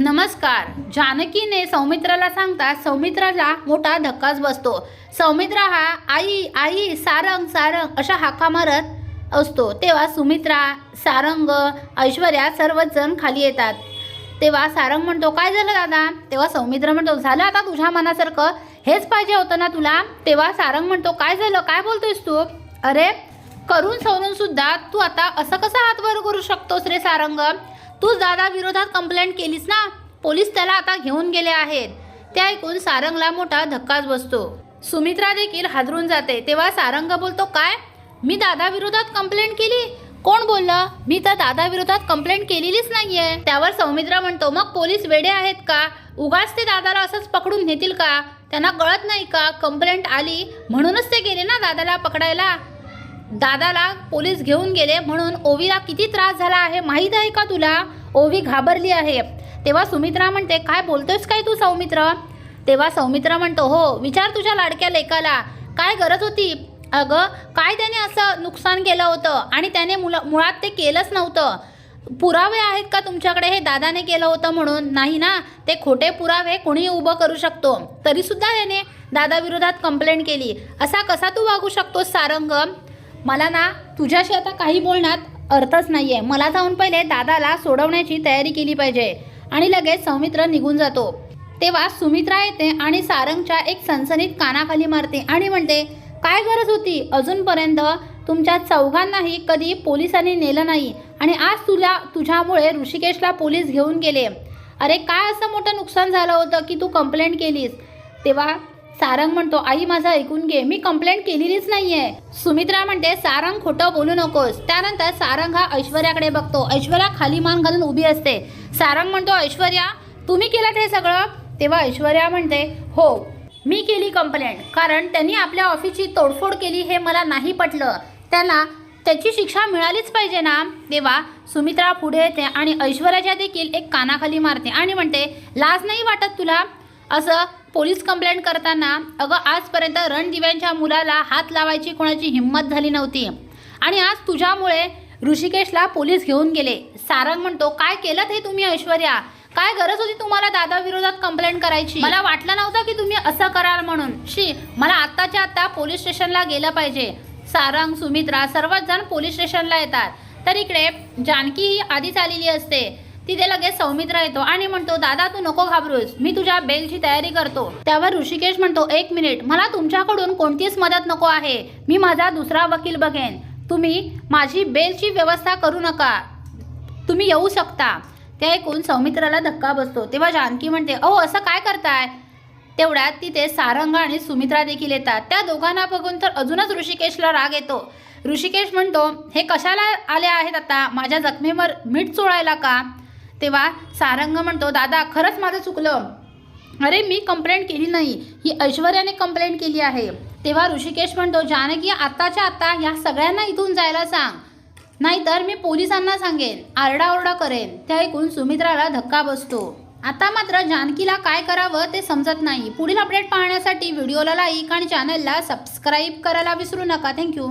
नमस्कार. जानकीने सौमित्राला सांगता सौमित्राला मोठा धक्काच बसतो. सौमित्रा हा आई आई सारंग सारंग अशा हाका मारत असतो. तेव्हा सुमित्रा सारंग ऐश्वर्या सर्वच जण खाली येतात. तेव्हा सारंग म्हणतो काय झालं दादा? तेव्हा सौमित्र म्हणतो झालं आता तुझ्या मनासारखं. हेच पाहिजे होतं ना तुला? तेव्हा सारंग म्हणतो काय झालं? काय बोलतोयस तू? अरे करून सवरून सुद्धा तू आता असं कसं हातवर करू शकतोस रे सारंग? तूच दादा विरोधात कंप्लेंट केलीस ना? पोलीस त्याला आता घेऊन गेले आहेत. ते ऐकून सारंगला मोठा धक्काच बसतो. सुमित्रा देखील हादरून जाते. तेव्हा सारंग बोलतो काय? मी दादा विरोधात कंप्लेंट केली? कोण बोललं? मी तर दादा विरोधात कंप्लेंट केलेलीच नाहीये. त्यावर सौमित्रा म्हणतो मग पोलीस वेडे आहेत का? उगाच ते दादाला असंच पकडून नेतील का? त्यांना कळत नाही का? कंप्लेंट आली म्हणूनच ते गेले ना दादाला पकडायला? दादाला पोलीस घेऊन गेले म्हणून ओवीला किती त्रास झाला आहे माहीत आहे का तुला? ओवी घाबरली आहे. तेव्हा सुमित्रा म्हणते काय बोलतोयस काय तू सौमित्र? तेव्हा सौमित्र म्हणतो हो विचार तुझ्या लाडक्या लेकाला. काय गरज होती? अगं काय त्याने असं नुकसान केलं होतं आणि त्याने मुला मुळात ते केलंच नव्हतं. पुरावे आहेत का तुमच्याकडे हे दादाने केलं होतं म्हणून? नाही ना ते खोटे पुरावे कोणी उभं करू शकतो. तरीसुद्धा याने दादाविरोधात कंप्लेंट केली. असा कसा तू वागू शकतोस सारंग? मला ना तुझ्याशी आता काही बोलण्यात अर्थच नाही आहे मला जाऊन पहिले दादाला सोडवण्याची तयारी केली पाहिजे आणि लगेच सौमित्र निघून जातो. तेव्हा सुमित्रा येते आणि सारंगच्या एक सनसनीत कानाखाली मारते आणि म्हणते काय गरज होती? अजूनपर्यंत तुमच्या चौघांनाही कधी पोलिसांनी नेलं नाही आणि आज तुला तुझ्यामुळे ऋषिकेशला पोलीस घेऊन गेले. अरे काय असं मोठं नुकसान झालं होतं की तू कंप्लेंट केलीस? तेव्हा सारंग म्हणतो आई माझं ऐकून घे. मी कंप्लेंट केलेलीच नाहीये. सुमित्रा म्हणते सारंग खोटं बोलू नकोस. त्यानंतर सारंग हा ऐश्वर्याकडे बघतो. ऐश्वर्या खाली मान घालून उभी असते. सारंग म्हणतो ऐश्वर्या तुम्ही केलं हे सगळं? तेव्हा ऐश्वर्या म्हणते हो मी केली कंप्लेंट कारण त्यांनी आपल्या ऑफिसची तोडफोड केली हे मला नाही पटलं. त्यांना त्याची शिक्षा मिळालीच पाहिजे ना? तेव्हा सुमित्रा पुढे येते आणि ऐश्वर्याच्या देखील एक कानाखाली मारते आणि म्हणते लाज नाही वाटत तुला? असं पोलीस कंप्लेंट करताना अगं आजपर्यंत रणदिव्यांच्या मुलाला हात लावायची कोणाची हिंमत झाली नव्हती. आणि आज तुझ्यामुळे ऋषिकेशला पोलीस घेऊन गेले. सारंग म्हणतो काय केलं हे तुम्ही ऐश्वर्या? काय गरज होती तुम्हाला दादा विरोधात कंप्लेंट करायची? मला वाटलं नव्हतं की तुम्ही असं कराल म्हणून. शी मला आत्ताच्या आत्ता पोलीस स्टेशनला गेलं पाहिजे. सारंग सुमित्रा सर्वच जण पोलीस स्टेशनला येतात. तर इकडे जानकी ही आधीच आलेली असते. तिथे लगेच सौमित्र येतो आणि म्हणतो दादा तू नको घाबरूस. मी तुझ्या बेलची तयारी करतो. त्यावर ऋषिकेश म्हणतो एक मिनिट. मला तुमच्याकडून कोणतीच मदत नको आहे. मी माझा दुसरा वकील बघेन. तुम्ही माझी बेलची व्यवस्था करू नका. तुम्ही येऊ शकता. ते ऐकून सौमित्राला धक्का बसतो. तेव्हा जानकी म्हणते अहो असं काय करताय? तेवढ्यात तिथे सारंग आणि सुमित्रा देखील येतात. त्या दोघांना बघून तर अजूनच ऋषिकेशला राग येतो. ऋषिकेश म्हणतो हे कशाला आले आहेत आता? माझ्या जखमेवर मीठ चोळायला का? तेव्हा सारंग म्हणतो दादा खरंच माझं चुकलं. अरे मी कंप्लेंट केली नाही. ही ऐश्वर्याने कंप्लेंट केली आहे. तेव्हा ऋषिकेश म्हणतो जानकी आत्ताच्या आत्ता ह्या सगळ्यांना इथून जायला सांग. नाहीतर मी पोलिसांना सांगेन. आरडाओरडा करेन. ते ऐकून सुमित्राला धक्का बसतो. आता मात्र जानकीला काय करावं ते समजत नाही. पुढील अपडेट पाहण्यासाठी व्हिडिओला लाईक आणि चॅनलला सबस्क्राईब करायला विसरू नका. थँक्यू